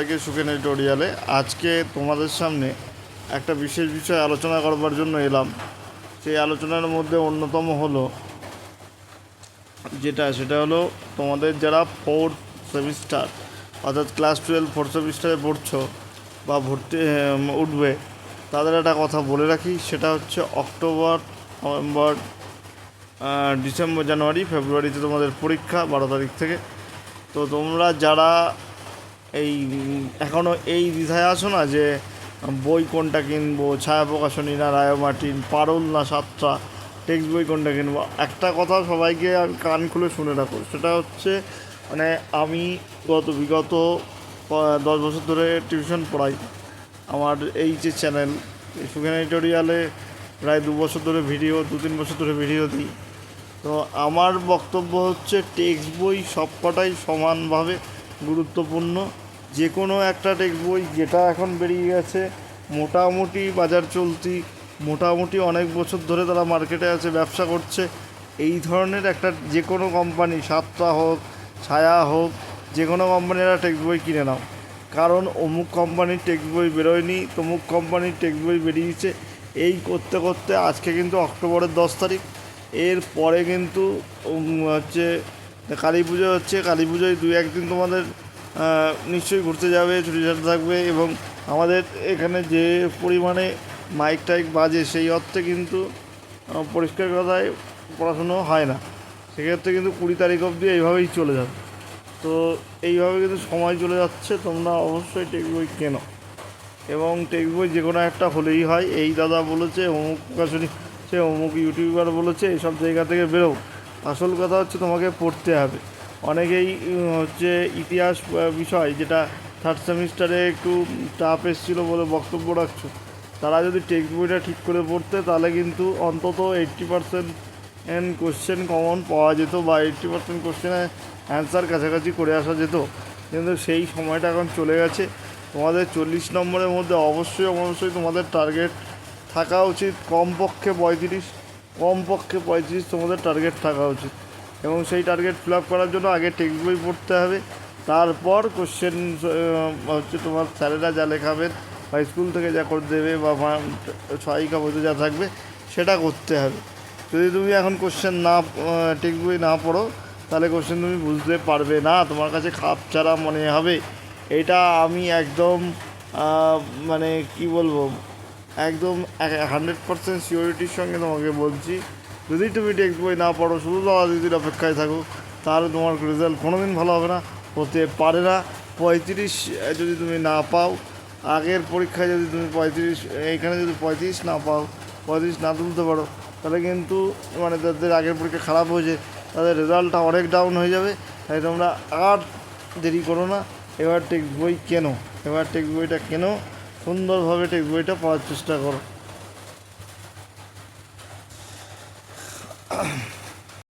আজকে সুখেন এডিটোরিয়ালে আজকে তোমাদের সামনে একটা বিশেষ বিষয় আলোচনা করবার জন্য এলাম। সেই আলোচনার মধ্যে অন্যতম হলো যেটা, সেটা হলো তোমাদের যারা ফোর্থ সেমিস্টার অর্থাৎ ক্লাস টুয়েলভ ফোর্থ সেমিস্টারে পড়ছো বা ভর্তি উঠবে, তাদের একটা কথা বলে রাখি। সেটা হচ্ছে অক্টোবর, নভেম্বর ডিসেম্বর, জানুয়ারি, ফেব্রুয়ারিতে তোমাদের পরীক্ষা বারো তারিখ থেকে। তো তোমরা যারা এই এখনও এই দ্বিধায় আছো না যে বই কোনটা কিনবো, ছায়া প্রকাশনী না রায় মার্টিন, পারুল না সাতটা, টেক্সট বই কোনটা কিনবো? একটা কথা সবাইকে আমি কান খুলে শুনে রাখো, সেটা হচ্ছে মানে আমি গত বিগত দশ বছর ধরে টিউশন পড়াই। আমার এই যে চ্যানেল সুখেন এডিটোরিয়ালে প্রায় দু বছর ধরে ভিডিও, দু তিন বছর ধরে ভিডিও দিই। তো আমার বক্তব্য হচ্ছে, টেক্সট বই সবকটাই সমানভাবে গুরুত্বপূর্ণ। যে কোনো একটা টেক্সট বই যেটা এখন বেরিয়ে গেছে, মোটামুটি বাজার চলতি, মোটামুটি অনেক বছর ধরে তারা মার্কেটে আছে, ব্যবসা করছে। এই ধরনের একটা যে কোনো কোম্পানি, সাতটা হোক, ছায়া হোক যে কোনো কোম্পানিরা টেক্সট বই কিনে নাও। কারণ অমুক কোম্পানির টেক্সট বই বেরোয়নি, তমুক কোম্পানির টেক্সট বই বেরিয়েছে। এই করতে করতে আজকে কিন্তু অক্টোবরের দশ তারিখ। এর পরে কিন্তু হচ্ছে কালী পুজো হচ্ছে, কালী পুজোয় দুই একদিন তোমাদের নিশ্চয়ই ঘুরতে যাবে, ছুটি ছাটা থাকবে এবং আমাদের এখানে যে পরিমাণে মাইক টাইক বাজে সেই অর্থে কিন্তু পরিষ্কার কথায় পড়াশুনো হয় না। সেক্ষেত্রে কিন্তু কুড়ি তারিখ অবধি এইভাবেই চলে যাবে। তো এইভাবে কিন্তু সময় চলে যাচ্ছে, তোমরা অবশ্যই টেক্সট বই কেনো? এবং টেক্সট বই যে কোনো একটা হলেই হয়। এই দাদা বলেছে, অমুক প্রকাশনী, সে অমুক ইউটিউবার বলেছে এইসব জায়গা থেকে বেরো আসল কথা হচ্ছে তোমাকে পড়তে হবে। অনেকেই হচ্ছে ইতিহাস বিষয় যেটা থার্ড সেমিস্টারে একটু টাফ এসেছিল বলে বক্তব্য রাখছো, তারা যদি টেক্সট বইটা ঠিক করে পড়তে, তাহলে কিন্তু অন্তত এইট্টি পার্সেন্ট কোশ্চেন কমন পাওয়া যেত বা এইট্টি পার্সেন্ট কোশ্চেনে অ্যান্সার কাছাকাছি করে আসা যেত। কিন্তু সেই সময়টা এখন চলে গেছে। তোমাদের চল্লিশ নম্বরের মধ্যে অবশ্যই অবশ্যই তোমাদের টার্গেট থাকা উচিত। কমপক্ষে পঁয়ত্রিশ। কমপক্ষে পঁয়ত্রিশ তোমাদের টার্গেট থাকা উচিত। এবং সেই টার্গেট ফিল আপ করার জন্য আগে টেক্সট বই পড়তে হবে। তারপর কোশ্চেন হচ্ছে তোমার স্যারেরা যা লেখাবেন বা স্কুল থেকে যা করে দেবে বা সহায়িকা বইতে যা থাকবে, সেটা করতে হবে। যদি তুমি এখন কোশ্চেন না টেক্সট বই না পড়ো, তাহলে কোশ্চেন তুমি বুঝতে পারবে না। তোমার কাছে খাপ ছাড়া মনে হবে। এটা আমি একদম মানে কি বলব? একদম হান্ড্রেড পার্সেন্ট সিওরিটির সঙ্গে তোমাকে বলছি, যদি তুমি টেক্সট বই না পড়ো, শুধু দাদা দিদির অপেক্ষায় থাকো, তাহলে তোমার রেজাল্ট কোনো দিন ভালো হবে না, হতে পারে না। পঁয়ত্রিশ যদি তুমি না পাও, আগের পরীক্ষায় যদি তুমি পঁয়ত্রিশ, এইখানে যদি পঁয়ত্রিশ না পাও, পঁয়ত্রিশ না তুলতে পারো, তাহলে কিন্তু মানে যাদের আগের পরীক্ষা খারাপ হয়েছে তাদের রেজাল্টটা অনেক ডাউন হয়ে যাবে, তাই তোমরা আর দেরি করো না। এবার টেক্সট বই কেনো? এবার টেক্সট বইটা কেনো? সুন্দরভাবে টেকবইটা বইটা পড়ার চেষ্টা করো।